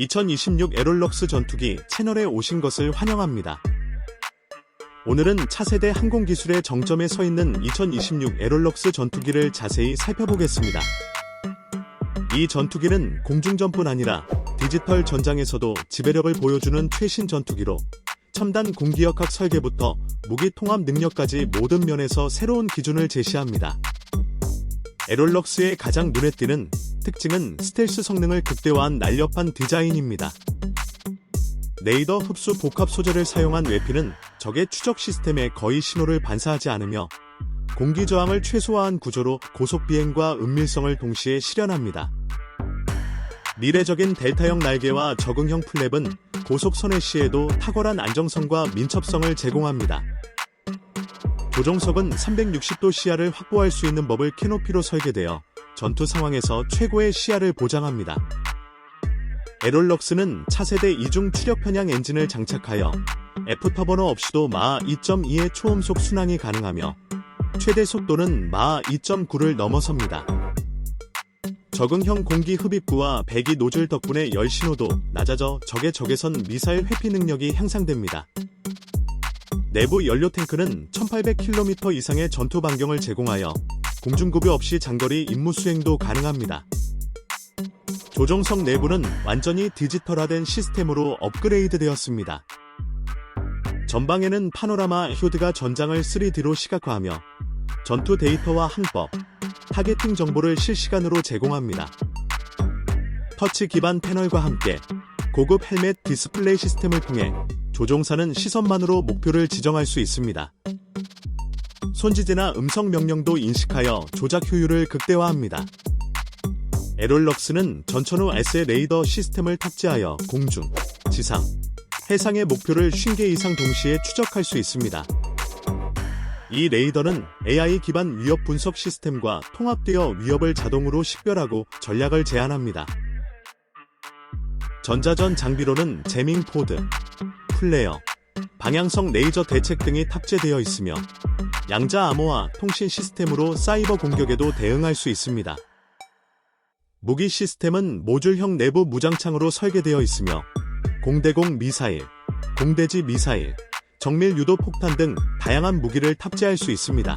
2026 에롤럭스 전투기 채널에 오신 것을 환영합니다. 오늘은 차세대 항공기술의 정점에 서 있는 2026 에롤럭스 전투기를 자세히 살펴보겠습니다. 이 전투기는 공중전뿐 아니라 디지털 전장에서도 지배력을 보여주는 최신 전투기로 첨단 공기역학 설계부터 무기 통합 능력까지 모든 면에서 새로운 기준을 제시합니다. 에롤럭스의 가장 눈에 띄는 특징은 스텔스 성능을 극대화한 날렵한 디자인입니다. 레이더 흡수 복합 소재를 사용한 외피는 적의 추적 시스템에 거의 신호를 반사하지 않으며 공기 저항을 최소화한 구조로 고속 비행과 은밀성을 동시에 실현합니다. 미래적인 델타형 날개와 적응형 플랩은 고속 선회 시에도 탁월한 안정성과 민첩성을 제공합니다. 조종석은 360도 시야를 확보할 수 있는 버블 캐노피로 설계되어 전투 상황에서 최고의 시야를 보장합니다. 에롤럭스는 차세대 이중 추력 편향 엔진을 장착하여 F터버너 없이도 마하 2.2의 초음속 순항이 가능하며 최대 속도는 마하 2.9를 넘어섭니다. 적응형 공기 흡입구와 배기 노즐 덕분에 열 신호도 낮아져 적의 적외선 미사일 회피 능력이 향상됩니다. 내부 연료 탱크는 1800km 이상의 전투 반경을 제공하여 공중급유 없이 장거리 임무 수행도 가능합니다. 조종석 내부는 완전히 디지털화된 시스템으로 업그레이드 되었습니다. 전방에는 파노라마 효드가 전장을 3D로 시각화하며 전투 데이터와 항법, 타겟팅 정보를 실시간으로 제공합니다. 터치 기반 패널과 함께 고급 헬멧 디스플레이 시스템을 통해 조종사는 시선만으로 목표를 지정할 수 있습니다. 손지제나 음성 명령도 인식하여 조작 효율을 극대화합니다. 에롤럭스는 전천후 S의 레이더 시스템을 탑재하여 공중, 지상, 해상의 목표를 50개 이상 동시에 추적할 수 있습니다. 이 레이더는 AI 기반 위협 분석 시스템과 통합되어 위협을 자동으로 식별하고 전략을 제안합니다. 전자전 장비로는 제밍 포드, 플레어, 방향성 레이저 대책 등이 탑재되어 있으며 양자 암호화 통신 시스템으로 사이버 공격에도 대응할 수 있습니다. 무기 시스템은 모듈형 내부 무장창으로 설계되어 있으며 공대공 미사일, 공대지 미사일, 정밀 유도 폭탄 등 다양한 무기를 탑재할 수 있습니다.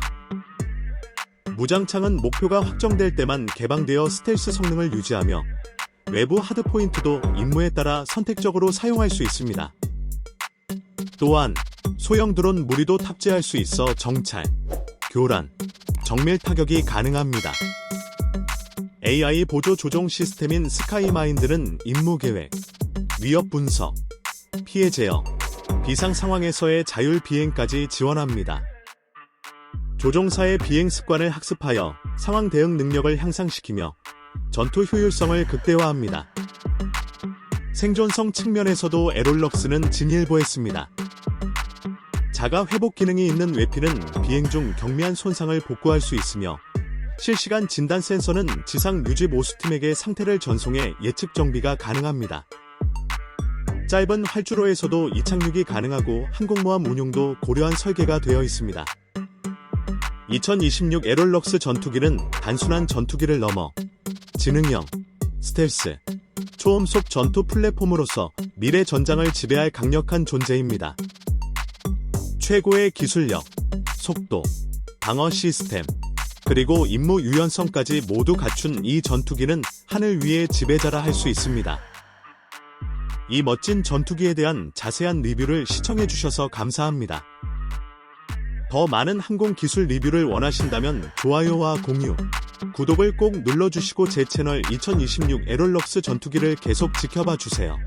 무장창은 목표가 확정될 때만 개방되어 스텔스 성능을 유지하며 외부 하드포인트도 임무에 따라 선택적으로 사용할 수 있습니다. 또한 소형 드론 무리도 탑재할 수 있어 정찰, 교란, 정밀 타격이 가능합니다. AI 보조 조종 시스템인 스카이마인드는 임무 계획, 위협 분석, 피해 제어, 비상 상황에서의 자율 비행까지 지원합니다. 조종사의 비행 습관을 학습하여 상황 대응 능력을 향상시키며 전투 효율성을 극대화합니다. 생존성 측면에서도 에롤럭스는 진일보했습니다. 자가 회복 기능이 있는 외피는 비행 중 경미한 손상을 복구할 수 있으며 실시간 진단 센서는 지상 유지 모수팀에게 상태를 전송해 예측 정비가 가능합니다. 짧은 활주로에서도 이착륙이 가능하고 항공모함 운용도 고려한 설계가 되어 있습니다. 2026 에롤럭스 전투기는 단순한 전투기를 넘어 지능형, 스텔스, 초음속 전투 플랫폼으로서 미래 전장을 지배할 강력한 존재입니다. 최고의 기술력, 속도, 방어 시스템, 그리고 임무 유연성까지 모두 갖춘 이 전투기는 하늘 위의 지배자라 할 수 있습니다. 이 멋진 전투기에 대한 자세한 리뷰를 시청해주셔서 감사합니다. 더 많은 항공 기술 리뷰를 원하신다면 좋아요와 공유, 구독을 꼭 눌러주시고 제 채널 2026 에롤럭스 전투기를 계속 지켜봐 주세요.